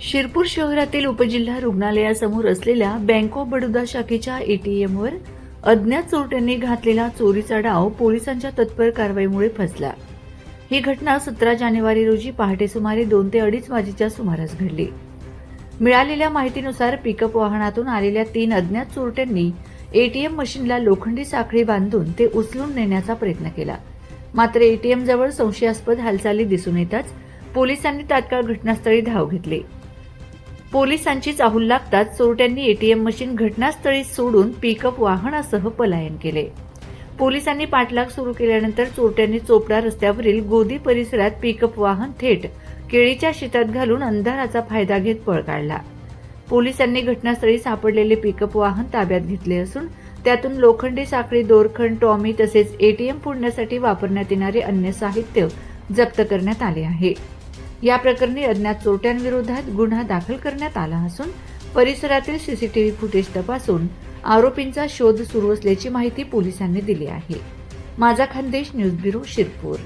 शिरपूर शहरातील उपजिल्हा रुग्णालयासमोर असलेल्या बँक ऑफ बडोदा शाखेच्या एटीएमवर अज्ञात चोरट्यांनी घातलेला चोरीचा डाव पोलिसांच्या तत्पर कारवाईमुळे फसला. ही घटना सतरा जानेवारी रोजी पहाटे सुमारे दोन ते अडीच वाजेच्या सुमारास घडली. मिळालेल्या माहितीनुसार पिकअप वाहनातून आलेल्या तीन अज्ञात चोरट्यांनी एटीएम मशीनला लोखंडी साखळी बांधून ते उचलून नेण्याचा प्रयत्न केला. मात्र एटीएम जवळ संशयास्पद हालचाली दिसून येताच पोलिसांनी तात्काळ घटनास्थळी धाव घेतली. पोलिसांची चाहूल लागताच चोरट्यांनी एटीएम मशीन घटनास्थळी सोडून पिकअप वाहनासह पलायन केले. पोलिसांनी पाठलाग सुरू केल्यानंतर चोरट्यांनी चोपडा रस्त्यावरील गोदी परिसरात पिकअप वाहन थेट केळीच्या शेतात घालून अंधाराचा फायदा घेत पळ काढला. पोलिसांनी घटनास्थळी सापडलेले पिकअप वाहन ताब्यात घेतले असून त्यातून लोखंडी साखळी दोरखंड टॉमी तसेच एटीएम फोडण्यासाठी वापरण्यात येणारे अन्य साहित्य जप्त करण्यात आले आहे. या प्रकरणी अज्ञात चोरट्यांविरोधात गुन्हा दाखल करण्यात आला असून परिसरातील सीसीटीव्ही फुटेज तपासून आरोपींचा शोध सुरू असल्याची माहिती पोलिसांनी दिली आहे. माझा खानदेश न्यूज ब्युरो शिरपूर.